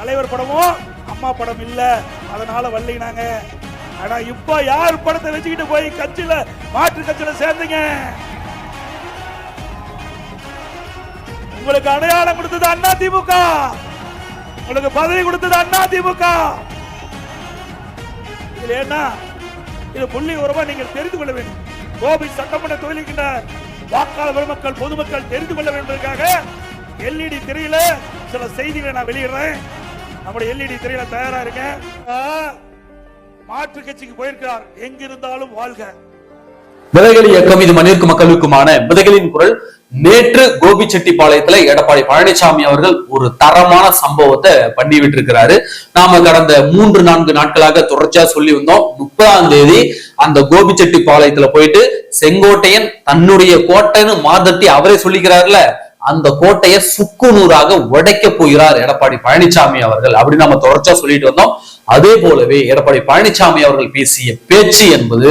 தலைவர் படமும் அம்மா படம் இல்ல. அதனால வரலைனாங்க. ஆனா இப்ப யார் படத்தை வச்சுக்கிட்டு போய் கட்சியில மாற்று கட்சியில சேர்ந்தீங்க? உங்களுக்கு அடையாளம் கொடுத்தது அண்ணா திமுக. உங்களுக்கு பதவி கொடுத்தது அண்ணா திமுக. இதுல என்ன இது புள்ளி உறவா நீங்கள் தெரிந்து கொள்ள வேண்டும். கோபி சட்டமன்ற தொழிலுக்கின்ற வாக்காளர் பெருமக்கள் பொதுமக்கள் தெரிந்து கொள்ள வேண்டும் எல்இடி திரையில சில செய்திகளை நான் வெளியிடுறேன். நம்முடைய எல்இடி திரையில தயாரா இருக்க. மாற்று கட்சிக்கு போயிருக்கிறார். எங்கிருந்தாலும் வாழ்க. விதைகள் இயக்கம் இது மண்ணிற்கு மக்களுக்குமான விதைகளின் குரல். நேற்று கோபிச்செட்டிப்பாளையத்துல எடப்பாடி பழனிசாமி அவர்கள் ஒரு தரமான சம்பவத்தை பண்ணி விட்டிருக்கிறாரு நாம கடந்த மூன்று நான்கு நாட்களாக தொடர்ச்சியா சொல்லி வந்தோம். முப்பதாம் தேதி அந்த கோபிச்செட்டிப்பாளையத்துல போயிட்டு செங்கோட்டையன் தன்னுடைய கோட்டைன்னு மாதட்டி அவரே சொல்லிக்கிறாருல. அந்த கோட்டையை சுக்கு நூறாக உடைக்க போகிறார் எடப்பாடி பழனிசாமி அவர்கள். அப்படி நம்ம தொடர்ச்சியா சொல்லிட்டு வந்தோம். அதே போலவே எடப்பாடி பழனிசாமி அவர்கள் பேசிய பேச்சு என்பது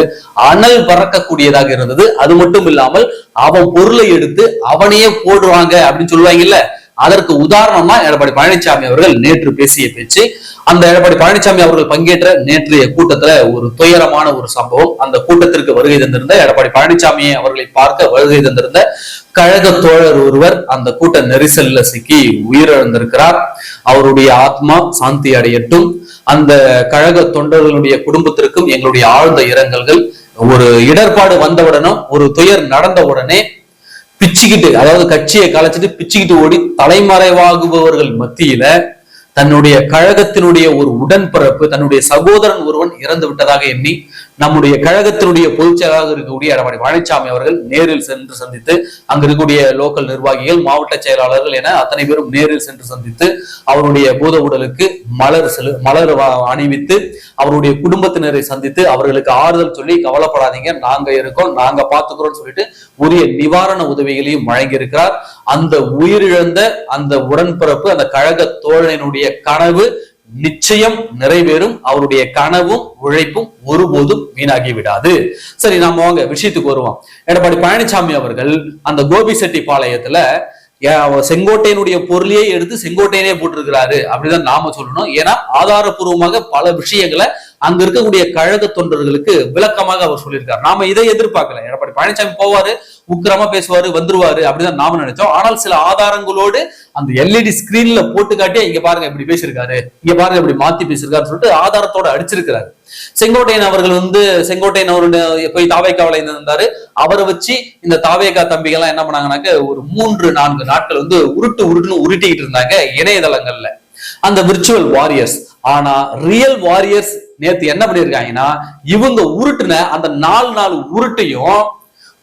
அனல் பறக்கக்கூடியதாக இருந்தது. அது மட்டும் இல்லாமல் அவன் பொருளை எடுத்து அவனையே போடுவாங்க அப்படின்னு சொல்லுவாங்கல்ல. அதற்கு உதாரணமா எடப்பாடி பழனிசாமி அவர்கள் நேற்று பேசிய பேச்சு. அந்த எடப்பாடி பழனிசாமி அவர்கள் பங்கேற்ற நேற்றைய கூட்டத்துல ஒரு துயரமான ஒரு சம்பவம். அந்த கூட்டத்திற்கு வருகை தந்திருந்த எடப்பாடி பழனிசாமி அவர்களை பார்க்க வருகை தந்திருந்த கழக தோழர் ஒருவர் அந்த கூட்ட நெரிசல்ல சிக்கி உயிரிழந்திருக்கிறார். அவருடைய ஆத்மா சாந்தி அடையட்டும். அந்த கழக தொண்டர்களுடைய குடும்பத்திற்கும் எங்களுடைய ஆழ்ந்த இரங்கல்கள். ஒரு இடர்பாடு வந்தவுடனும் ஒரு துயர் நடந்த உடனே பிச்சுக்கிட்டு அதாவது கட்சியை கலைச்சிட்டு பிச்சுக்கிட்டு ஓடி தலைமறைவாகுபவர்கள் மத்தியில தன்னுடைய கழகத்தினுடைய ஒரு உடன்பிறப்பு தன்னுடைய சகோதரன் ஒருவன் இறந்து விட்டதாக எண்ணி நம்முடைய கழகத்தினுடைய பொதுச் செயலாளராக இருக்கக்கூடிய எடப்பாடி பழனிசாமி அவர்கள் நேரில் சென்று சந்தித்து அங்க இருக்கக்கூடிய லோக்கல் நிர்வாகிகள் மாவட்ட செயலாளர்கள் என அத்தனை பேரும் நேரில் சென்று சந்தித்து அவருடைய பூத உடலுக்கு மலர் செலு மலர் அணிவித்து அவருடைய குடும்பத்தினரை சந்தித்து அவர்களுக்கு ஆறுதல் சொல்லி கவலைப்படாதீங்க நாங்க இருக்கோம் நாங்க பாத்துக்கிறோம்னு சொல்லிட்டு உரிய நிவாரண உதவிகளையும் வழங்கியிருக்கிறார். அந்த உயிரிழந்த அந்த உடன்பிறப்பு அந்த கழக தோழனினுடைய கனவு நிச்சயம் நிறைவேறும் அவருடைய கனவும் உழைப்பும் ஒருபோதும் வீணாகி விடாது சரி நாம வாங்க விஷயத்துக்கு வருவோம். எடப்பாடி பழனிசாமி அவர்கள் அந்த கோபிசெட்டிப்பாளையத்துல செட்டி பாளையத்துல செங்கோட்டையனுடைய பொருளையே எடுத்து செங்கோட்டையனே போட்டிருக்கிறாரு. அப்படிதான் நாம சொல்லணும். ஏன்னா ஆதாரபூர்வமாக பல விஷயங்களை அங்க இருக்கக்கூடிய கழக தொண்டர்களுக்கு விளக்கமாக அவர் சொல்லியிருக்காரு. நாம இதை எதிர்பார்க்கல. எடப்பாடி பழனிசாமி போவாரு உக்கிரமா பேசுவாரு வந்துருவாரு அப்படிதான் நாம நினைச்சோம். ஆனால் சில ஆதாரங்களோடு அந்த எல்இடி ஸ்கிரீன்ல போட்டு காட்டி இங்க பாருங்க இப்படி பேசியிருக்காரு இங்க பாருங்க இப்படி மாத்தி பேசியிருக்காருன்னு சொல்லிட்டு ஆதாரத்தோட அடிச்சிருக்கிறாரு. செங்கோட்டையன் அவர்கள் வந்து செங்கோட்டையன் அவருடைய போய் தாவேக்காவில இருந்தாரு. அவரை வச்சு இந்த தாவேக்கா தம்பிகள் எல்லாம் என்ன பண்ணாங்கன்னாக்க ஒரு மூன்று நான்கு நாட்கள் வந்து உருட்டு உருட்டுன்னு உருட்டிக்கிட்டு இருந்தாங்க இணையதளங்கள்ல. அந்த விர்ச்சுவல் வாரியர்ஸ் ஆனா ரியல் வாரியர்ஸ் நேத்து என்ன பண்ணிருக்காங்கன்னா இவங்க உருட்டுன அந்த நாலு நாலு உருட்டையும்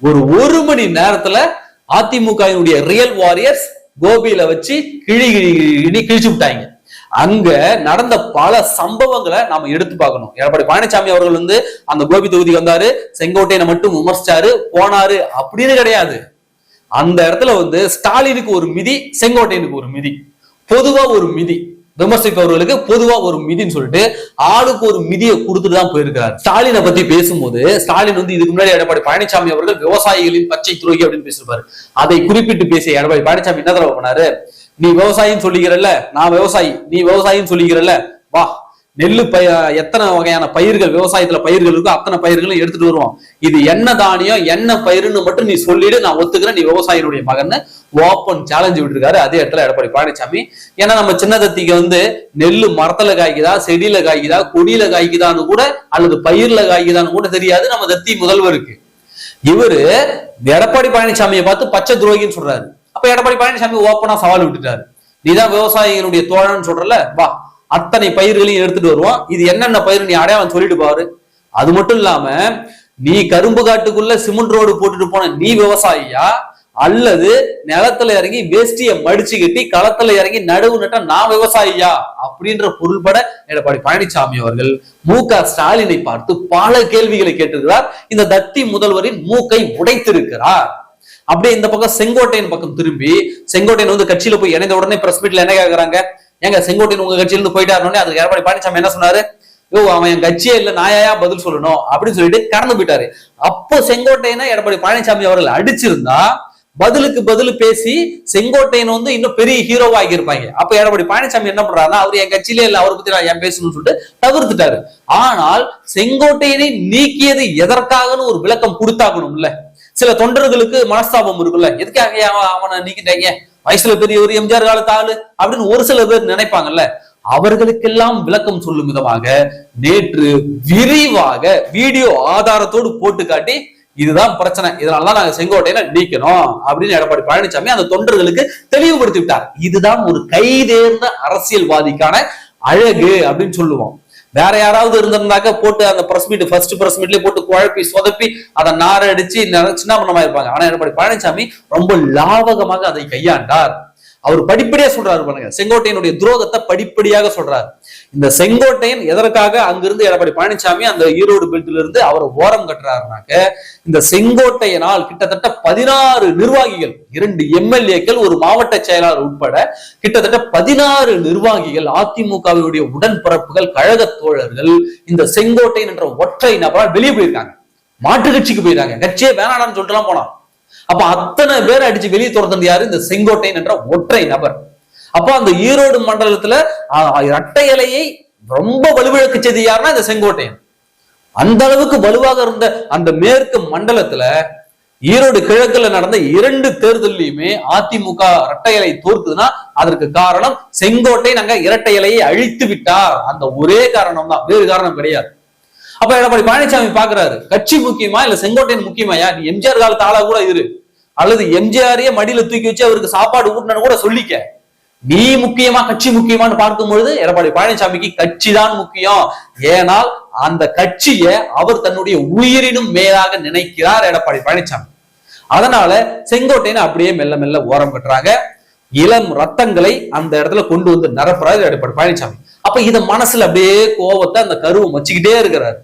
ஒரு ஒரு மணி நேரத்துல அதிமுகவினுடைய ரியல் வாரியர்ஸ் கோபியில வச்சு கிழி கிழி கிழிச்சு விட்டாங்க. அங்க நடந்த பல சம்பவங்களை நாம எடுத்து பார்க்கணும். எடப்பாடி பழனிசாமி அவர்கள் வந்து அந்த கோபி தொகுதிக்கு வந்தாரு செங்கோட்டையனை மட்டும் விமர்சிச்சாரு போனாரு அப்படின்னு கிடையாது. அந்த இடத்துல வந்து ஸ்டாலினுக்கு ஒரு மிதி செங்கோட்டையனுக்கு ஒரு மிதி. பொதுவா ஒரு மிதி. விமர்சிப்பவர்களுக்கு பொதுவா ஒரு மிதின்னு சொல்லிட்டு ஆளுக்கு ஒரு மிதியை கொடுத்துட்டு தான் போயிருக்கிறார். ஸ்டாலினை பத்தி பேசும்போது ஸ்டாலின் வந்து இதுக்கு முன்னாடி எடப்பாடி பழனிசாமி அவர்கள் விவசாயிகளின் பச்சை துரோகி அப்படின்னு பேசியிருப்பாரு. அதை குறிப்பிட்டு பேசிய எடப்பாடி பழனிசாமி என்ன தடவை பண்ணாரு? நீ விவசாயின்னு சொல்லிக்கிறல்ல நான் விவசாயி நீ விவசாயின்னு சொல்லிக்கிறல்ல வா நெல்லு பய எத்தனை வகையான பயிர்கள் விவசாயத்துல பயிர்கள் இருக்கோ அத்தனை பயிர்களும் எடுத்துட்டு வருவோம். இது என்ன தானியம் என்ன பயிருன்னு மட்டும் நீ சொல்லிடு நான் ஒத்துக்கிறேன் நீ விவசாயினுடைய மகன் ஓப்பன் சேலஞ்சு விட்டுருக்காரு அதே இடத்துல எடப்பாடி பழனிசாமி ஏன்னா நம்ம சின்ன தத்திக்கு வந்து நெல்லு மரத்துல காய்க்குதா செடியில காய்க்குதா கொடியில காய்க்குதான்னு கூட அல்லது பயிர்ல காய்க்குதான்னு கூட தெரியாது நம்ம தத்தி முதல்வருக்கு. இவரு எடப்பாடி பழனிசாமியை பார்த்து பச்சை துரோகின்னு சொல்றாரு. அப்ப எடப்பாடி பழனிசாமி ஓப்பனா சவால் விட்டுட்டாரு. நீதான் விவசாயிகளுடைய தோழன்னு சொல்றல வா. அத்தனை பயிர்களையும் எடுத்துட்டு வருவோம் இது என்னென்ன பயிர் நீ அடையாளம் சொல்லிட்டு பாரு. அது மட்டும் இல்லாம நீ கரும்பு காட்டுக்குள்ள சிமெண்ட் ரோடு போட்டுட்டு போன நீ விவசாயியா? அல்லது நிலத்துல இறங்கி வேஷ்டிய மடிச்சு கட்டி களத்துல இறங்கி நடுவு நட்டா நான் விவசாயியா? அப்படின்ற பொருள்பட எடப்பாடி பழனிசாமி அவர்கள் மு க ஸ்டாலினை பார்த்து பல கேள்விகளை கேட்டிருக்கிறார். இந்த தத்தி முதல்வரின் மூக்கை உடைத்திருக்கிறார். அப்படியே இந்த பக்கம் செங்கோட்டையன் பக்கம் திரும்பி செங்கோட்டையன் வந்து கட்சியில போய் இணைந்த உடனே பிரஸ் மீட்ல என்ன கேட்கிறாங்க ஏங்க செங்கோட்டையன் உங்க கட்சியிலிருந்து போயிட்டாருனே அதுக்கு எடப்பாடி பழனிசாமி என்ன சொன்னாரு? யோ அவன் என் கட்சியே இல்ல நாயா பதில் சொல்லணும்? அப்படின்னு சொல்லிட்டு கடந்து போயிட்டாரு. அப்போ செங்கோட்டையனை எடப்பாடி பழனிசாமி அவர்கள் அடிச்சிருந்தா பதிலுக்கு பதில் பேசி செங்கோட்டையன் வந்து இன்னும் பெரிய ஹீரோவா ஆகியிருப்பாங்க. அப்ப எடப்பாடி பழனிசாமி என்ன பண்றாருன்னா அவர் என் கட்சியிலே இல்ல அவரை பத்தி நான் ஏன் பேசணும்னு சொல்லிட்டு தவிர்த்துட்டாரு. ஆனால் செங்கோட்டையனை நீக்கியது எதற்காகன்னு ஒரு விளக்கம் கொடுத்தாகணும்ல. சில தொண்டர்களுக்கு மனஸ்தாபம் இருக்குல்ல. எதுக்காக அவன் அவனை நீக்கிட்டாங்க? வயசுல பெரிய ஒரு எம்ஜிஆர் காலத்து ஆளு அப்படின்னு ஒரு சில பேர் நினைப்பாங்கல்ல. அவர்களுக்கெல்லாம் விளக்கம் சொல்லும் விதமாக நேற்று விரிவாக வீடியோ ஆதாரத்தோடு போட்டு காட்டி இதுதான் பிரச்சனை. இதனாலதான் நாங்க செங்கோட்டையில நீக்கணும். அப்படின்னு எடப்பாடி பழனிசாமி அந்த தொண்டர்களுக்கு தெளிவுபடுத்தி விட்டார். இதுதான் ஒரு கைதேர்ந்த அரசியல்வாதிக்கான அழகு அப்படின்னு சொல்லுவோம். வேற யாராவது இருந்திருந்தாக்க போட்டு அந்த பிரஸ் மீட் ஃபர்ஸ்ட் பிரஸ் மீட்லயே போட்டு குழப்பி சொதப்பி அதை நார அடிச்சு சின்ன பண்ணமா இருப்பாங்க ஆனா எடப்பாடி பழனிசாமி ரொம்ப லாவகமாக அதை கையாண்டார். அவர் படிப்படியா சொல்றாரு பாருங்க. செங்கோட்டையனுடைய துரோகத்தை படிப்படியாக சொல்றாரு. இந்த செங்கோட்டையன் எதற்காக அங்கிருந்து எடப்பாடி பழனிசாமி அந்த ஈரோடு பெல்ட்ல இருந்து அவரை ஓரம் கட்டுறாருனாக்க இந்த செங்கோட்டையனால் கிட்டத்தட்ட பதினாறு நிர்வாகிகள் இரண்டு எம்எல்ஏக்கள் ஒரு மாவட்ட செயலாளர் உட்பட கிட்டத்தட்ட பதினாறு நிர்வாகிகள் அதிமுகவினுடைய உடன்பரப்புகள் கழக தோழர்கள் இந்த செங்கோட்டையன் என்ற ஒற்றை நபரால் வெளியே போயிருக்காங்க. மாற்று கட்சிக்கு போயிருக்காங்க. கட்சியே வேணாடான்னு சொல்லிட்டு எல்லாம் போனான். அப்ப அத்தனை பேர் அடிச்சு வெளியே துரத்தது யாரு? இந்த செங்கோட்டையன் என்ற ஒற்றை நபர். அப்ப அந்த ஈரோடு மண்டலத்துல இரட்டை இலையை ரொம்ப வலுவிழக்கு செய்து யாருன்னா இந்த செங்கோட்டையன். அந்த அளவுக்கு வலுவாக இருந்த அந்த மேற்கு மண்டலத்துல ஈரோடு கிழக்குல நடந்த இரண்டு தேர்தலையுமே அதிமுக இரட்டை இலை தோற்குதுன்னா அதற்கு காரணம் செங்கோட்டை நாங்க இரட்டை இலையை அழித்து விட்டார். அந்த ஒரே காரணம் தான் வேறு காரணம் கிடையாது. அப்ப எடப்பாடி பழனிசாமி பாக்குறாரு. கட்சி முக்கியமா இல்ல செங்கோட்டையன் முக்கியமாயா நீ எம்ஜிஆர் காலத்து ஆளா கூட இரு. அல்லது எம்ஜிஆரையே மடியில தூக்கி வச்சு அவருக்கு சாப்பாடு ஊட்டினு கூட சொல்லிக்க. நீ முக்கியமா கட்சி முக்கியமான்னு பார்க்கும் பொழுது எடப்பாடி பழனிசாமிக்கு கட்சி தான் முக்கியம். ஏனால் அந்த கட்சியை அவர் தன்னுடைய உயிரினும் மேலாக நினைக்கிறார் எடப்பாடி பழனிசாமி. அதனால செங்கோட்டையனை அப்படியே மெல்ல மெல்ல ஓரம் கட்டுறாங்க. இளம் ரத்தங்களை அந்த இடத்துல கொண்டு வந்து நிரப்புறாரு எடப்பாடி பழனிசாமி. அப்ப இத மனசுல அப்படியே கோபத்தை அந்த கருவை வச்சுக்கிட்டே இருக்கிறாரு.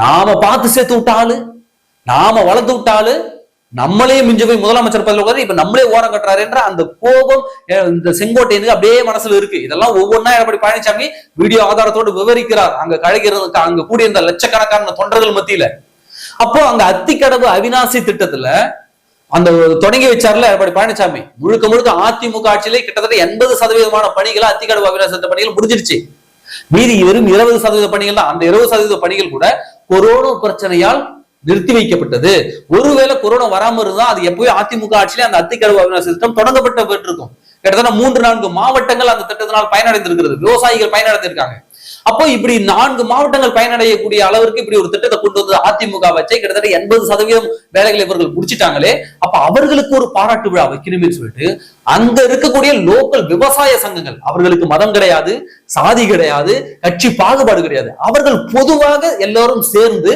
நாம பார்த்து சேர்த்து விட்டாலு நாம வளர்த்து விட்டாலு நம்மளே மிஞ்ச போய் முதலமைச்சர் பதவியில் உட்கார்ந்து இப்ப நம்மளே ஓரம் கட்டுறாருன்ற அந்த கோபம் இந்த செங்கோட்டையனுக்கு அப்படியே மனசுல இருக்கு. இதெல்லாம் ஒவ்வொன்றா எடப்பாடி பழனிசாமி வீடியோ ஆதாரத்தோடு விவரிக்கிறார். அங்க கழகிறதுக்கு அங்க இந்த லட்சக்கணக்கான தொண்டர்கள் மத்தியில. அப்போ அங்க அத்திக்கடவு அவினாசி திட்டத்துல அந்த தொடங்கி வச்சார்ல எடப்பாடி பழனிசாமி. முழுக்க முழுக்க அதிமுக ஆட்சியிலே கிட்டத்தட்ட எண்பது சதவீதமான பணிகளை அத்திக்கடவு அவினாசி பணிகள் முடிஞ்சிருச்சு மீதி வெறும் இருபது சதவீத பணிகள் தான். அந்த இருபது சதவீத பணிகள் கூட கொரோனா பிரச்சனையால் நிறுத்தி வைக்கப்பட்டது. ஒருவேளை கொரோனா வராம இருந்தா அது எப்பவே அதிமுக ஆட்சியிலே அந்த அத்திக்கடவு அவினாசி திட்டம் தொடங்கப்பட்ட இருக்கும். கிட்டத்தட்ட மூன்று நான்கு மாவட்டங்கள் அந்த திட்டத்தினால் பயனடைந்திருக்கிறது. விவசாயிகள் பயனடைந்திருக்காங்க. அப்போ இப்படி நான்கு மாவட்டங்கள் பயனடையக்கூடிய அளவிற்கு இப்படி ஒரு திட்டத்தை கொண்டு வந்து அதிமுக வச்சே கிட்டத்தட்ட எண்பது சதவீதம் வேலைகளை இவர்கள் முடிச்சிட்டாங்களே. அப்ப அவர்களுக்கு ஒரு பாராட்டு விழா வைக்கணுமே சொல்லிட்டு அங்க இருக்கக்கூடிய லோக்கல் விவசாய சங்கங்கள் அவர்களுக்கு மதம் கிடையாது சாதி கிடையாது கட்சி பாகுபாடு கிடையாது. அவர்கள் பொதுவாக எல்லாரும் சேர்ந்து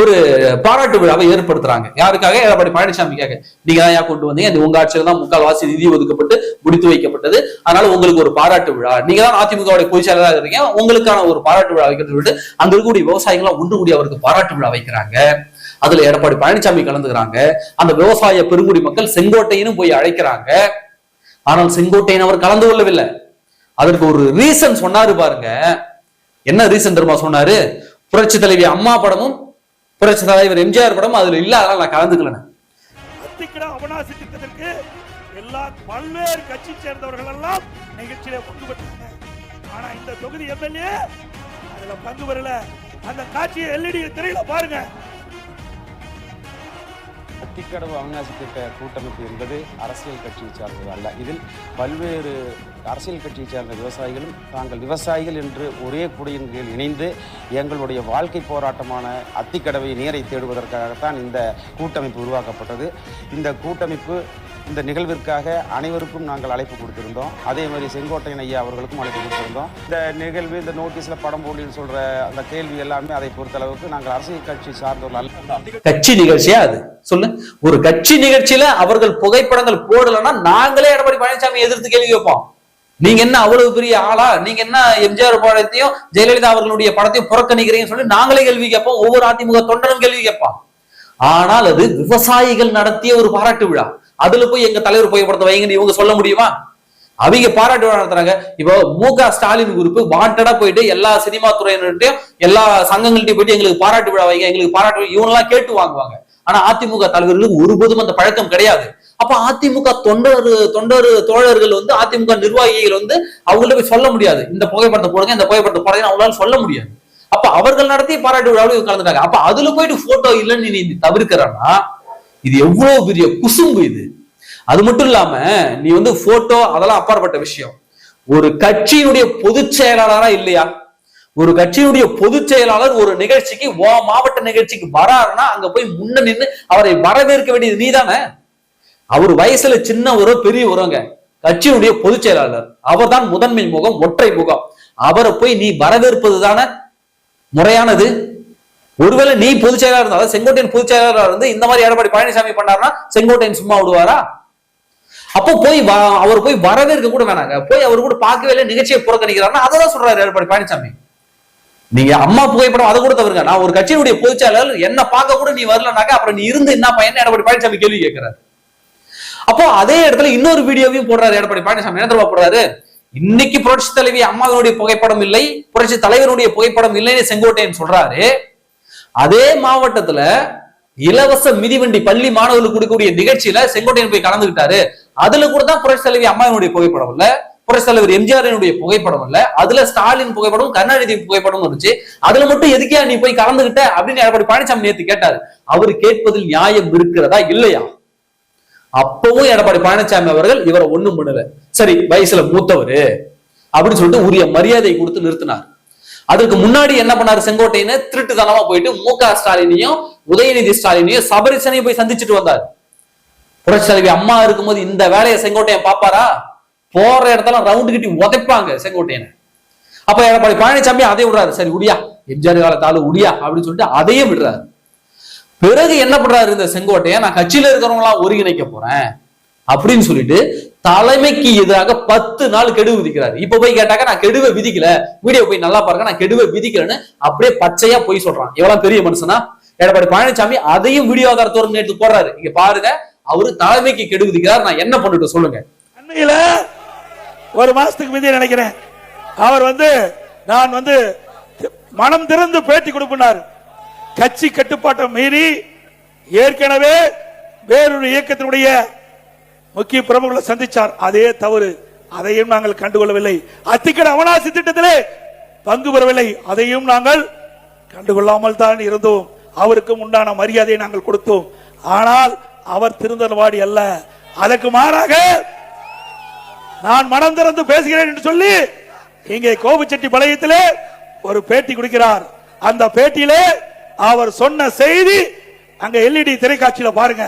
ஒரு பாராட்டு விழாவை ஏற்படுத்துறாங்க. யாருக்காக? எடப்பாடி பழனிசாமிக்காக. நீங்க தான் ஏன் கொண்டு வந்தீங்க? இந்த உங்க ஆட்சியில் தான் முக்கால்வாசி நிதி ஒதுக்கப்பட்டு முடித்து வைக்கப்பட்டது. அதனால உங்களுக்கு ஒரு பாராட்டு விழா. நீங்க தான் அதிமுகவுடைய பொதுச்செயலாளராக இருக்கீங்க. உங்களுக்கான ஒரு பாராட்டு விழா வைக்கிறது சொல்லிட்டு அங்க இருக்கக்கூடிய விவசாயிகள் ஒன்று கூடி அவருக்கு பாராட்டு விழா வைக்கிறாங்க. அதுல எடப்பாடி பழனிசாமி கலந்துக்கிறாங்க. அந்த விவசாய பெருங்குடி மக்கள் செங்கோட்டையினும் போய் அழைக்கிறாங்க. ஆனால் செங்கோட்டையன் அவர் கலந்து கொள்ளவில்லை. அதற்கு ஒரு ரீசன் சொன்னாரு பாருங்க. என்ன ரீசன் தெரியுமா சொன்னாரு? புரட்சி தலைவி அம்மா படமும் புரட்சி தலைவர் எம்ஜிஆர் படம் அதுல இல்ல அதனால நான் கலந்துக்கலன்னு அத்திக்கட அவனாசி திட்டத்திற்கு எல்லா பல்வேறு கட்சி சேர்ந்தவர்கள் எல்லாம் நிகழ்ச்சியில பங்கு பெற்றாங்க ஆனா இந்த தொகுதி எம்எல்ஏ அதுல பங்கு வரல அந்த காட்சியை எல்இடி திரையில பாருங்க. அத்திக்கடவு அவிநாசி திட்ட கூட்டமைப்பு என்பது அரசியல் கட்சியை சார்ந்தது அல்ல. இதில் பல்வேறு அரசியல் கட்சியை சார்ந்த விவசாயிகளும் தாங்கள் விவசாயிகள் என்று ஒரே குடையின் கீழ் இணைந்து எங்களுடைய வாழ்க்கை போராட்டமான அத்திக்கடவை நீரை தேடுவதற்காகத்தான் இந்த கூட்டமைப்பு உருவாக்கப்பட்டது. இந்த கூட்டமைப்பு இந்த நிகழ்விற்காக அனைவருக்கும் நாங்கள் அழைப்பு கொடுத்திருந்தோம். அதே மாதிரி செங்கோட்டையன் ஐயா அவர்களுக்கும் அழைப்பு கொடுத்திருந்தோம். இந்த நிகழ்வு இந்த நோட்டீஸில் படம் போலின்னு சொல்ற அந்த கேள்வி எல்லாமே அதை பொறுத்த அளவுக்கு நாங்கள் அரசியல் கட்சி சார்ந்தவர்கள் கட்சி நிகழ்ச்சியா அது? சொல்லு. ஒரு கட்சி நிகழ்ச்சியில அவர்கள் புகைப்படங்கள் போடலைன்னா நாங்களே எடப்பாடி பழனிசாமி எதிர்த்து கேள்வி கேட்போம். நீங்க என்ன அவ்வளவு பெரிய ஆளா? நீங்க என்ன எம்ஜிஆர் படத்தையும் ஜெயலலிதா அவர்களுடைய படத்தையும் புறக்கணிக்கிறீங்கன்னு சொல்லி நாங்களே கேள்வி கேட்போம். ஒவ்வொரு அதிமுக தொண்டரும் கேள்வி கேட்பான். ஆனால் அது விவசாயிகள் நடத்திய ஒரு பாராட்டு விழா. அதுல போய் எங்க தலைவர் புகைப்படத்தை வைங்கன்னு இவங்க சொல்ல முடியுமா? அவங்க பாராட்டு விழா நடத்துறாங்க. இப்போ மு க ஸ்டாலின் குரூப் வாண்டடா போயிட்டு எல்லா சினிமா துறையினர்கிட்டயும் எல்லா சங்கங்கள்ட்டையும் போயிட்டு எங்களுக்கு பாராட்டு விழா வைங்க எங்களுக்கு பாராட்டு விழா இவங்க எல்லாம் கேட்டு வாங்குவாங்க. ஆனா அதிமுக தலைவர்களுக்கு ஒருபோதும் அந்த பழக்கம் கிடையாது. அப்ப அதிமுக தொண்டர் தொண்டர் தோழர்கள் வந்து அதிமுக நிர்வாகிகள் வந்து அவங்கள்ட்ட போய் சொல்ல முடியாது. இந்த புகைப்படத்தை போடுங்க இந்த புகைப்படத்தை போடுங்க அவங்களால சொல்ல முடியாது. அப்ப அவர்கள் நடத்தி பாராட்டு விழாவில் இவங்க கலந்துட்டாங்க. அப்ப அதுல போயிட்டு போட்டோ இல்லைன்னு நீ தவிர்க்கிறன்னா இது எவ்வளவு பெரிய குசும்பு இது. அது மட்டும் இல்லாம நீ வந்து போட்டோ அதெல்லாம் அப்பாற்பட்ட விஷயம். ஒரு கட்சியினுடைய பொதுச் செயலாளரா இல்லையா? ஒரு கட்சியினுடைய பொதுச் செயலாளர் ஒரு நிகழ்ச்சிக்கு ஓ மாவட்ட நிகழ்ச்சிக்கு வராருன்னா அங்க போய் முன்ன நின்னு அவரை வரவேற்க வேண்டியது நீதானே? அவர் வயசுல சின்னவரோ பெரியவரோங்க. கட்சியினுடைய பொதுச் செயலாளர். அவர்தான் முதன்மை முகம் ஒற்றை முகம். அவரை போய் நீ வரவேற்பது தானே முறையானது? ஒருவேளை நீ பொதுச் செயலாளர் இருந்தாலும் செங்கோட்டையன் பொதுச் செயலாளராக இருந்து இந்த மாதிரி எடப்பாடி பழனிசாமி பண்ணாருன்னா செங்கோட்டையன் சும்மா விடுவாரா? அப்போ போய் வ- அவர் போய் வரவேற்க கூட வேணாங்க. போய் அவர் கூட பார்க்கவே இல்லை நிகழ்ச்சியை புறக்கணிக்கிறாருன்னா அதை தான் சொல்றாரு எடப்பாடி பழனிசாமி. நீங்க அம்மா புகைப்படம் அதை கூட தவிர்க்க நான் ஒரு கட்சியினுடைய பொதுச் செயலாளர் என்ன பார்க்க கூட நீ வரலனாக்க அப்புறம் நீ இருந்து என்ன பையன் எடப்பாடி பழனிசாமி கேள்வி கேட்கிறாரு. அப்போ அதே இடத்துல இன்னொரு வீடியோவையும் போடுறாரு எடப்பாடி பழனிசாமி. என்ன தெரியுமா போடுறாரு? இன்னைக்கு புரட்சி தலைவி அம்மாவினுடைய புகைப்படம் இல்லை புரட்சி தலைவருடைய புகைப்படம் இல்லைன்னு செங்கோட்டையன் சொல்றாரு. அதே மாவட்டத்துல இலவச மிதிவண்டி பள்ளி மாணவர்களுக்கு கொடுக்கக்கூடிய நிகழ்ச்சியில செங்கோட்டையன் போய் கலந்துகிட்டாரு. அதுல கூட தான் புரட்சி தலைவி அம்மாவினுடைய புகைப்படம் இல்ல. புரட்சி தலைவர் எம்ஜிஆரினுடைய புகைப்படம் இல்ல. அதுல ஸ்டாலின் புகைப்படம் கருணாநிதி புகைப்படம் இருந்துச்சு அதுல மட்டும் எதுக்கே நீ போய் கலந்துகிட்ட அப்படின்னு எடப்பாடி பழனிசாமி நேத்து கேட்டாரு. அவர் கேட்பதில் நியாயம் இருக்கிறதா இல்லையா? அப்பவும் எடப்பாடி பழனிசாமி அவர்கள் இவரை ஒண்ணும் பண்ணல. சரி வயசுல மூத்தவர் அப்படின்னு சொல்லிட்டு உரிய மரியாதை கொடுத்து நிறுத்தினார். அதுக்கு முன்னாடி என்ன பண்ணாரு செங்கோட்டையன்னு திருட்டுத்தனமா போயிட்டு மு க ஸ்டாலினையும் உதயநிதி ஸ்டாலினையும் சபரிசனையும் போய் சந்திச்சுட்டு வந்தார். புரட்சி தலைவி அம்மா இருக்கும்போது இந்த வேலையை செங்கோட்டையன் பாப்பாரா போற இடத்துல ரவுண்டு கட்டி உதைப்பாங்க செங்கோட்டையனை. அப்ப எடப்பாடி பழனிசாமி அதை விடுறாரு. சரி உடியா. எம்ஜிஆர் காலத்தால உடியா அப்படின்னு சொல்லிட்டு அதையும் விடுறாரு. பிறகு என்ன பண்றாரு இந்த செங்கோட்டையன்? நான் கட்சியில இருக்கிறவங்களாம் ஒருங்கிணைக்க போறேன் அப்படின்னு சொல்லிட்டு தலைமைக்கு எதிராக பத்து நாள் கெடு விதிக்கிறாரு. இப்ப போய் கேட்டாக்க நான் கெடுவை விதிக்கல. வீடியோ போய் நல்லா பாருங்க நான் கெடுவை விதிக்கலன்னு அப்படியே பச்சையா போய் சொல்றான். எவ்வளவு பெரிய மனுஷனா? எடப்பாடி பழனிசாமி அதையும் வீடியோ ஆதாரத்தோடு நேற்று போடுறாரு. இங்க பாருங்க அவரு தலைமைக்கு கெடு விதிக்கிறார். நான் என்ன பண்ணிட்டு சொல்லுங்க? அண்மையில ஒரு மாசத்துக்கு முந்தைய நினைக்கிறேன். அவர் வந்து நான் வந்து மனம் திறந்து பேட்டி கொடுப்பினார். கட்சி கட்டுப்பாட்டை மீறி ஏற்கனவே வேறொரு இயக்கத்தினுடைய முக்கிய பிரமுகளை சந்திச்சார். அதே தவறு. அதையும் நாங்கள் கண்டுகொள்ளவில்லை. அத்திக்கட அவனாசி திட்டத்திலே பங்கு பெறவில்லை. அதையும் நாங்கள் கண்டுகொள்ளாமல் தான் இருந்தோம். அவருக்கும் உண்டான மரியாதையை நாங்கள் கொடுத்தோம். ஆனால் அவர் திருந்தல்வாடி அல்ல. அதற்கு மாறாக நான் மனம் திறந்து பேசுகிறேன் என்று சொல்லி இங்கே கோபுச்செட்டி பழையத்திலே ஒரு பேட்டி கொடுக்கிறார். அந்த பேட்டியிலே அவர் சொன்ன செய்தி அங்க எல்இடி திரைக்காட்சியில பாருங்க.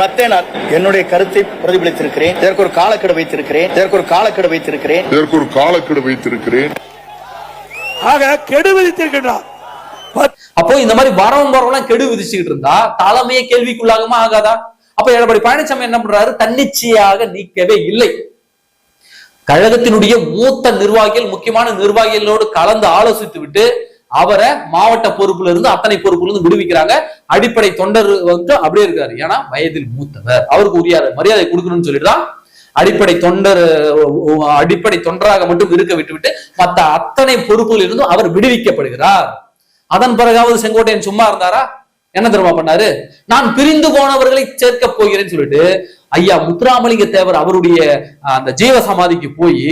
பத்தே நாள் என்னுடைய கருத்தை பிரதிபலித்திருக்கிறேன். இதற்கு ஒரு காலக்கெடு வைத்திருக்கிறேன். இதற்கு ஒரு காலக்கெடு வைத்திருக்கிறேன். இதற்கு ஒரு காலக்கெடு வைத்திருக்கிறேன். ஆக கெடு விதித்திருக்கின்றார். அப்போ இந்த மாதிரி வரவும் வரவெல்லாம் கெடு விதிச்சுக்கிட்டு இருந்தா தலைமையே கேள்விக்குள்ளாகுமா ஆகாதா? அப்ப எடப்பாடி பழனிசாமி என்ன பண்றாரு? தன்னிச்சையாக நீக்கவே இல்லை. கழகத்தினுடைய மூத்த நிர்வாகிகள் முக்கியமான நிர்வாகிகளோடு கலந்து ஆலோசித்து விட்டு அவரை மாவட்ட பொறுப்புல இருந்து அத்தனை பொறுப்புல இருந்து விடுவிக்கிறாங்க. அடிப்படை தொண்டர் வந்து அப்படியே இருக்காரு. ஏன்னா வயதில் மூத்தவர். அவருக்கு உரிய மரியாதை கொடுக்கணும்னு சொல்லிட்டு அடிப்படை தொண்டர் அடிப்படை தொண்டராக மட்டும் இருக்க விட்டுவிட்டு மத்த அத்தனை பொறுப்புகளில் இருந்தும் அவர் விடுவிக்கப்படுகிறார். அதன் பிறகாவது செங்கோட்டையன் சும்மா இருந்தாரா? என்ன தெரியுமா பண்ணாரு? நான் பிரிந்து போனவர்களை சேர்க்க போகிறேன்னு சொல்லிட்டு ஐயா முத்துராமலிங்க தேவர் அவருடைய அந்த ஜீவ சமாதிக்கு போய்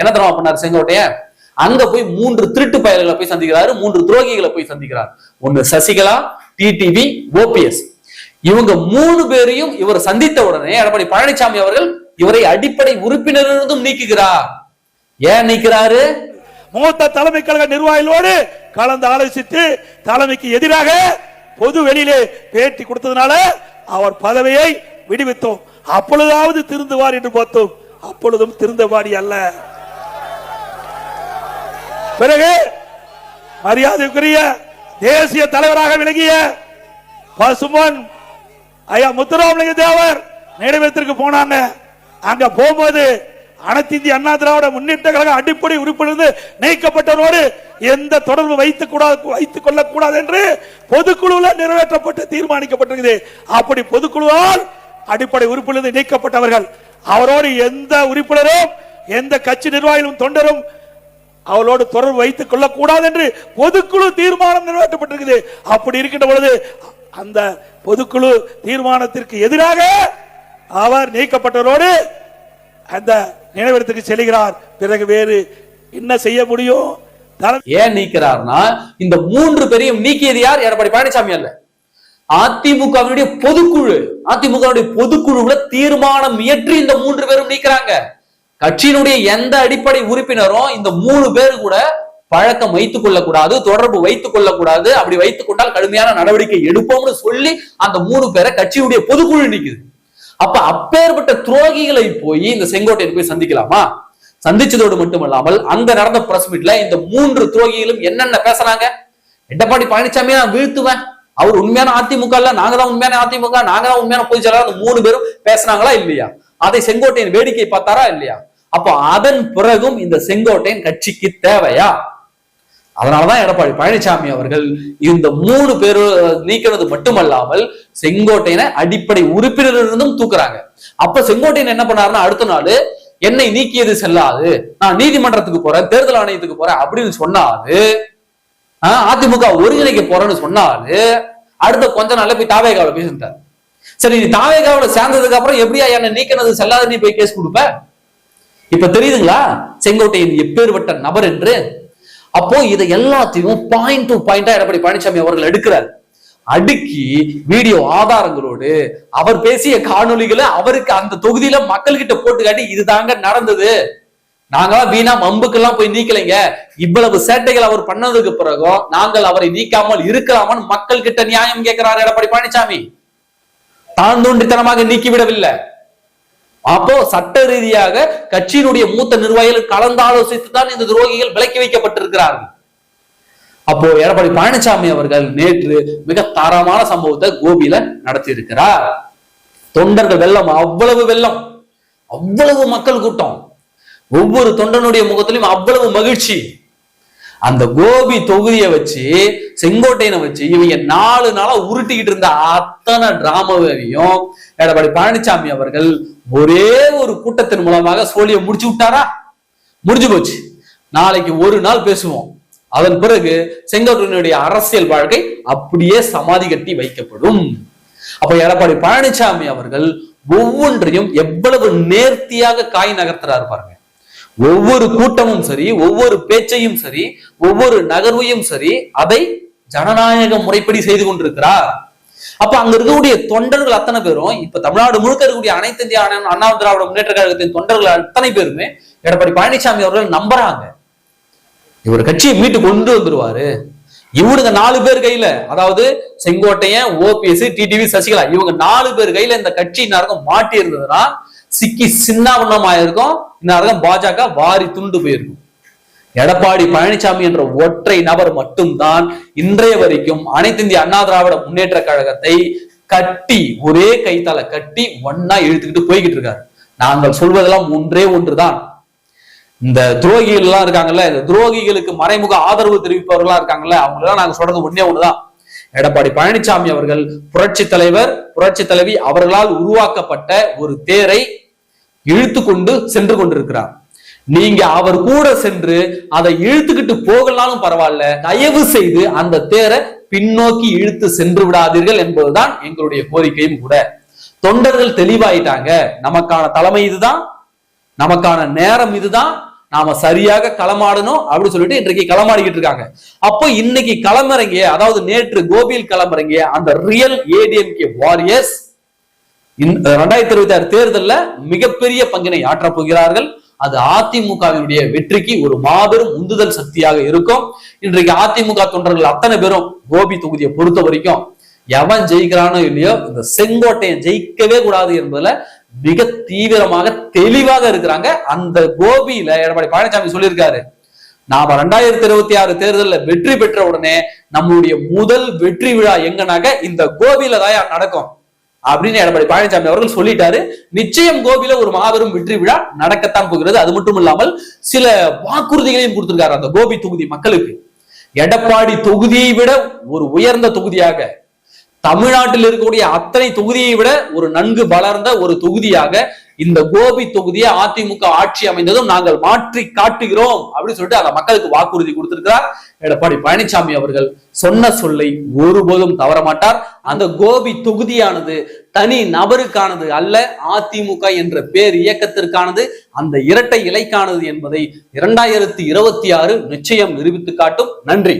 என்ன தெரியுமா பண்ணாரு செங்கோட்டையன்? அங்க போய் மூன்று திருட்டு பயல்களை போய் சந்திக்கிறாரு மூன்று துரோகிகளை போய் சந்திக்கிறார். ஒன்னு சசிகலா டிடிவி ஓபிஎஸ் இவங்க மூணு பேரையும் இவர் சந்தித்த உடனே எடப்பாடி பழனிசாமி அவர்கள் இவரை அடிப்படை உறுப்பினரிலிருந்தும் நீக்குகிறார். ஏன் நீக்கிறாரு? மூத்த தலைமை கழக நிர்வாகிகளோடு கலந்து ஆலோசித்து தலைமைக்கு எதிராக பொது வெளியிலே பேட்டி கொடுத்ததுனால அவர் பதவியை விடுவித்தோம். அப்பொழுதாவது திருந்துவார் என்று பார்த்தோம். அப்பொழுதும் திருந்தவாடி அல்ல. பிறகு மரியாதைக்குரிய தேசிய தலைவராக விளங்கிய பசுமன் ஐயா முத்துராமலிங்க தேவர் நினைவகத்திற்கு போனாங்க. அங்க போகும்போது அனைத்து இந்திய அண்ணா திராவிட முன்னேற்ற கழக அடிப்படை உறுப்பினர் நீக்கப்பட்டவரோடு எந்த தொடர்பு வைத்துக் கூடாது வைத்துக் கொள்ளக்கூடாது என்று பொதுக்குழுவில் நிறைவேற்றப்பட்டு தீர்மானிக்கப்பட்டிருக்குது. அப்படி பொதுக்குழுவால் அடிப்படை உறுப்பினர் நீக்கப்பட்டவர்கள். அவரோடு எந்த உறுப்பினரும் எந்த கட்சி நிர்வாகிகளும் தொண்டரும் அவளோடு தொடர்பு வைத்துக் கொள்ளக்கூடாது என்று பொதுக்குழு தீர்மானம் நிறைவேற்றப்பட்டிருக்குது. அப்படி இருக்கின்ற பொழுது அந்த பொதுக்குழு தீர்மானத்திற்கு எதிராக அவர் நீக்கப்பட்டவரோடு அந்த நினைவிடத்துக்கு செல்கிறார். பிறகு வேறு என்ன செய்ய முடியும்? ஏன் நீக்கிறார்னா இந்த மூன்று பேரையும் நீக்கியது யார்? எடப்பாடி பழனிசாமி அல்ல. அதிமுகவினுடைய பொதுக்குழு அதிமுகவுடைய பொதுக்குழுவுல தீர்மானம் இயற்றி இந்த மூன்று பேரும் நீக்கிறாங்க. கட்சியினுடைய எந்த அடிப்படை உறுப்பினரும் இந்த மூணு பேர் கூட பழக்கம் வைத்துக் கொள்ளக்கூடாது தொடர்பு வைத்துக் கொள்ளக்கூடாது. அப்படி வைத்துக் கொண்டால் கடுமையான நடவடிக்கை எடுப்போம்னு சொல்லி அந்த மூணு பேரை கட்சியுடைய பொதுக்குழு நிக்குது. அப்ப அப்பேற்பட்ட துரோகிகளை போய் இந்த செங்கோட்டையன் போய் சந்திக்கலாமா? சந்திச்சதோடு மட்டுமல்லாமல் அங்க நடந்த பிரஸ் மீட்ல இந்த மூன்று துரோகிகளும் என்னென்ன பேசுறாங்க? எடப்பாடி பழனிசாமியை நான் வீழ்த்துவேன். அவர் உண்மையான அதிமுக இல்ல நாங்க தான் உண்மையான அதிமுக நாங்க தான் உண்மையான பொதுச்செயலாளர் அந்த மூணு பேரும் பேசுனாங்களா இல்லையா? அதை செங்கோட்டையன் வேடிக்கை பார்த்தாரா இல்லையா? அப்போ அதன் பிறகும் இந்த செங்கோட்டையன் கட்சிக்கு தேவையா? அதனாலதான் எடப்பாடி பழனிசாமி அவர்கள் இந்த மூணு பேரு நீக்கிறது மட்டுமல்லாமல் செங்கோட்டையனை அடிப்படை உறுப்பினரிலிருந்தும் தூக்குறாங்க. அப்ப செங்கோட்டையன் என்ன பண்ணாருன்னா அடுத்த நாள் என்னை நீக்கியது செல்லாது. நான் நீதிமன்றத்துக்கு போறேன் தேர்தல் ஆணையத்துக்கு போறேன் அப்படின்னு சொன்னாரு. ஆஹ், அதிமுக ஒருங்கிணைக்க போறேன்னு சொன்னாரு. அடுத்த கொஞ்ச நாள்ல போய் தாவேகாவில போய் சேர்ந்தார் சரி நீ தாவேகாவில சேர்ந்ததுக்கு அப்புறம் எப்படியா என்ன நீக்கினது செல்லாது நீ போய் கேஸ் கொடுப்ப? இப்ப தெரியுதுங்களா? செங்கோட்டையன் எப்பேற்பட்ட நபர் என்று? அப்போ இதை எல்லாத்தையும் பாயிண்ட் டு பாயிண்டா எடப்பாடி பழனிசாமி அவர்கள் எடுக்கிறார். அடுக்கி வீடியோ ஆதாரங்களோடு அவர் பேசிய காணொலிகளை அவருக்கு அந்த தொகுதியில மக்கள்கிட்ட போட்டு காட்டி இதுதாங்க நடந்தது. நாங்க வீணா மம்புக்கெல்லாம் போய் நீக்கலைங்க. இவ்வளவு சேட்டைகள் அவர் பண்ணதுக்கு பிறகும் நாங்கள் அவரை நீக்காமல் இருக்கலாமான்னு மக்கள் கிட்ட நியாயம் கேட்கிறார் எடப்பாடி பழனிசாமி. தான் தோன்றித்தனமாக நீக்கிவிடவில்லை. அப்போ சட்ட ரீதியாக கட்சியினுடைய மூத்த நிர்வாகிகள் கலந்து ஆலோசித்து தான் இந்த துரோகிகள் விலக்கி வைக்கப்பட்டிருக்கிறார்கள். அப்போ எடப்பாடி பழனிசாமி அவர்கள் நேற்று மிக தரமான சம்பவத்தை கோபியில நடத்தி இருக்கிறார் தொண்டர்கள் வெள்ளம் அவ்வளவு வெள்ளம் அவ்வளவு மக்கள் கூட்டம். ஒவ்வொரு தொண்டனுடைய முகத்திலும் அவ்வளவு மகிழ்ச்சி. அந்த கோபி தொகுதியை வச்சு செங்கோட்டையனை வச்சு இவங்க நாலு நாளா உருட்டிக்கிட்டு இருந்த அத்தனை டிராமாவையும் எடப்பாடி பழனிசாமி அவர்கள் ஒரே ஒரு கூட்டத்தின் மூலமாக சோழியை முடிச்சு விட்டாரா? முடிஞ்சு போச்சு. நாளைக்கு ஒரு நாள் பேசுவோம். அதன் பிறகு செங்கோட்டையனுடைய அரசியல் வாழ்க்கை அப்படியே சமாதி கட்டி வைக்கப்படும். அப்ப எடப்பாடி பழனிசாமி அவர்கள் ஒவ்வொன்றையும் எவ்வளவு நேர்த்தியாக காய் நகர்த்துறாரு பாருங்க. ஒவ்வொரு கூட்டமும் சரி ஒவ்வொரு பேச்சையும் சரி ஒவ்வொரு நகர்வையும் சரி அதை ஜனநாயக முறைப்படி செய்து கொண்டிருக்கிறார். அப்ப அங்க இருக்கக்கூடிய தொண்டர்கள் அத்தனை பேரும் இப்ப தமிழ்நாடு முழுக்க இருக்கக்கூடிய அனைத்து இந்திய அண்ணா திராவிட முன்னேற்ற கழகத்தின் தொண்டர்கள் அத்தனை பேருமே எடப்பாடி பழனிசாமி அவர்கள் நம்புறாங்க. இவர் கட்சியை மீட்டு கொண்டு வந்துருவாரு. இவனுங்க நாலு பேர் கையில அதாவது செங்கோட்டையன் ஓபிஎஸ் டிடிவி சசிகலா இவங்க நாலு பேர் கையில இந்த கட்சி நரகம் மாட்டி இருந்ததுன்னா சிக்கி சின்னாவண்ணமாயிருக்கும் ஆயிருக்கும் இந்நேரம் பாஜக வாரி துண்டு போயிருக்கும். எடப்பாடி பழனிசாமி என்ற ஒற்றை நபர் மட்டும்தான் இன்றைய வரைக்கும் அனைத்து இந்திய அண்ணா திராவிட முன்னேற்ற கழகத்தை கட்டி ஒரே கைத்தால கட்டி ஒன்னா இழுத்துக்கிட்டு போய்கிட்டு இருக்காரு. நாங்கள் சொல்வதெல்லாம் ஒன்றே ஒன்றுதான். இந்த துரோகிகள் எல்லாம் இருக்காங்கல்ல இந்த துரோகிகளுக்கு மறைமுக ஆதரவு தெரிவிப்பவர்களா இருக்காங்கல்ல அவங்களெல்லாம் நாங்க சொல்றது ஒன்னே ஒண்ணுதான். எடப்பாடி பழனிசாமி அவர்கள் புரட்சி தலைவர் புரட்சி தலைவி அவர்களால் உருவாக்கப்பட்ட ஒரு தேரை இழுத்து கொண்டு சென்று கொண்டிருக்கிறார். நீங்க அவர் கூட சென்று அதை இழுத்துக்கிட்டு போகலாலும் பரவாயில்ல தயவு செய்து அந்த தேரை பின்னோக்கி இழுத்து சென்று விடாதீர்கள் என்பதுதான் எங்களுடைய கோரிக்கையும் கூட. தொண்டர்கள் தெளிவாயிட்டாங்க. நமக்கான தலைமை இதுதான் நமக்கான நேரம் இதுதான் நாம சரியாக களமாடணும் அப்படின்னு சொல்லிட்டு இன்றைக்கு களமாடிக்கிட்டு இருக்காங்க. அப்போ இன்னைக்கு களமிறங்கிய அதாவது நேற்று கோபியில் களமிறங்கிய அந்த ரியல் ஏடிஎம்கே வாரியர்ஸ் ரெண்டாயிரத்தி இருபத்தி ஆறு தேர்தல்ல மிகப்பெரிய பங்கினை ஆற்றப் போகிறார்கள். அது அதிமுகவினுடைய வெற்றிக்கு ஒரு மாபெரும் உந்துதல் சக்தியாக இருக்கும். இன்றைக்கு அதிமுக தொண்டர்கள் அத்தனை பேரும் கோபி தொகுதியை பொறுத்த வரைக்கும் எவன் ஜெயிக்கிறானோ இல்லையோ இந்த செங்கோட்டையை ஜெயிக்கவே கூடாது என்பதுல மிக தீவிரமாக தெளிவாக இருக்கிறாங்க. அந்த கோபியில எடப்பாடி பழனிசாமி சொல்லியிருக்காரு. நாம ரெண்டாயிரத்தி இருபத்தி ஆறு தேர்தலில் வெற்றி பெற்ற உடனே நம்மளுடைய முதல் வெற்றி விழா எங்கனாக்க இந்த கோபியில தான் நடக்கும். அப்படின்னு எடப்பாடி பழனிசாமி அவர்கள் சொல்லிட்டாரு. நிச்சயம் கோபியில ஒரு மாபெரும் வெற்றி விழா நடக்கத்தான் போகிறது. அது மட்டும் இல்லாமல் சில வாக்குறுதிகளையும் கொடுத்திருக்காரு அந்த கோபி தொகுதி மக்களுக்கு. எடப்பாடி தொகுதியை விட ஒரு உயர்ந்த தொகுதியாக தமிழ்நாட்டில் இருக்கக்கூடிய அத்தனை தொகுதியை விட ஒரு நன்கு வளர்ந்த ஒரு தொகுதியாக இந்த கோபி தொகுதியை அதிமுக ஆட்சி அமைந்ததும் நாங்கள் மாற்றி காட்டுகிறோம் அப்படின்னு சொல்லிட்டு அந்த மக்களுக்கு வாக்குறுதி கொடுத்திருக்கிறார். எடப்பாடி பழனிசாமி அவர்கள் சொன்ன சொல்லை ஒருபோதும் தவற மாட்டார் அந்த கோபி தொகுதியானது தனி நபருக்கானது அல்ல அதிமுக என்ற பேர் இயக்கத்திற்கானது அந்த இரட்டை இலைக்கானது என்பதை இரண்டாயிரத்தி இருபத்தி ஆறு நிச்சயம் நிரூபித்து காட்டும். நன்றி.